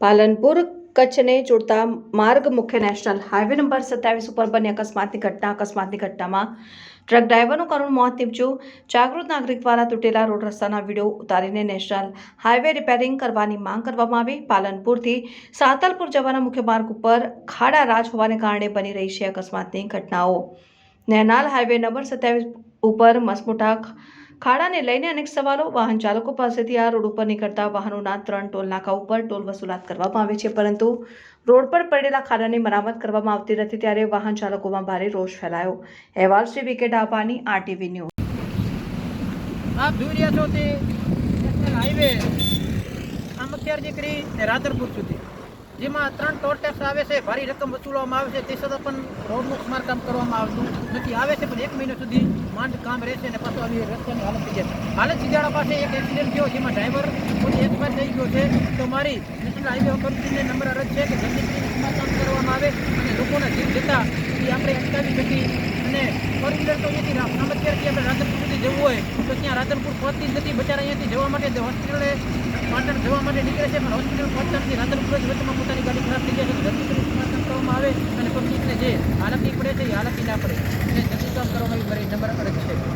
પાલનપુર કચ્છને જોડતા માર્ગ મુખ્ય નેશનલ હાઈવે નંબર સત્યાવીસ ઉપર બની અકસ્માતની ઘટના. અકસ્માતની ઘટનામાં ટ્રક ડ્રાઈવરનું કરુણ મોત નીપજ્યું. જાગૃત નાગરિક દ્વારા તૂટેલા રોડ રસ્તાના વીડિયો ઉતારીને નેશનલ હાઈવે રિપેરિંગ કરવાની માંગ કરવામાં આવી. પાલનપુરથી સાતલપુર જવાના મુખ્ય માર્ગ ઉપર ખાડા રાજ હોવાને કારણે બની રહી છે અકસ્માતની ઘટનાઓ. નેનાલ હાઈવે નંબર સત્યાવીસ ઉપર મસમોટા ખાડાને લઈને અનેક સવાલો. વાહન ચાલકો પાસેથી આ રોડ ઉપર નીકળતા વાહનોના ત્રણ ટોલ નાકા ઉપર ટોલ વસૂલાત કરવામાં આવે છે, પરંતુ રોડ પર પડેલા ખાડાની મરામત કરવામાં આવતી નથી, ત્યારે વાહન ચાલકોમાં ભારે રોષ ફેલાયો. અહેવાલ શ્રી વિકે આપવાની આરટીવી ન્યૂઝ. આપ જોઈ રહ્યા છો તે હાઈવે અત્યારે નીકળી ને રાધનપુર સુધી. જેમાં ત્રણ ટોલ ટેક્સ આવે છે, ભારી રકમ વસૂલવામાં આવે છે, તે છતાં પણ રોડનું સમારકામ કરવામાં આવતું નથી. આવે છે, પણ એક મહિના સુધી માંડ કામ રહેશે અને પાછું આવી રસ્તાની હાલત થઈ જશે. હાલત સિજાડા પાસે એક એક્સિડન્ટ થયો, જેમાં ડ્રાઈવર પોતે એક્સપાયર થઈ ગયો છે. તો મારી નેશનલ હાઈવે ઓથોરિટીને નંબર અરજ છે કે જલ્દી સમારકામ કરવામાં આવે અને લોકોના જીવ જતા એ આપણે અટકાવી શકીએ. અને ફોર વ્હીલર તો અહીંયાથી સામખિયારથી આપણે રાધનપુર સુધી જવું હોય, તો ત્યાં રાધનપુર પહોંચતી જ નથી. બચારા અહીંયાથી જવા માટે હોસ્પિટલે પાટણ જવા માટે નીકળે છે, પણ હોસ્પિટલ પહોંચતા નથી રાધનપુર જ વચ્ચેમાં પોતાની ગાડી ખરાબ થઈ જાય છે જલ્દી કરીને કરવામાં આવે અને પબ્લિકને જે હાલતની પડે છે, એ હાલતની ના પડે. અને જલ્દી કામ કરવામાં આવી નંબર અડગ છે.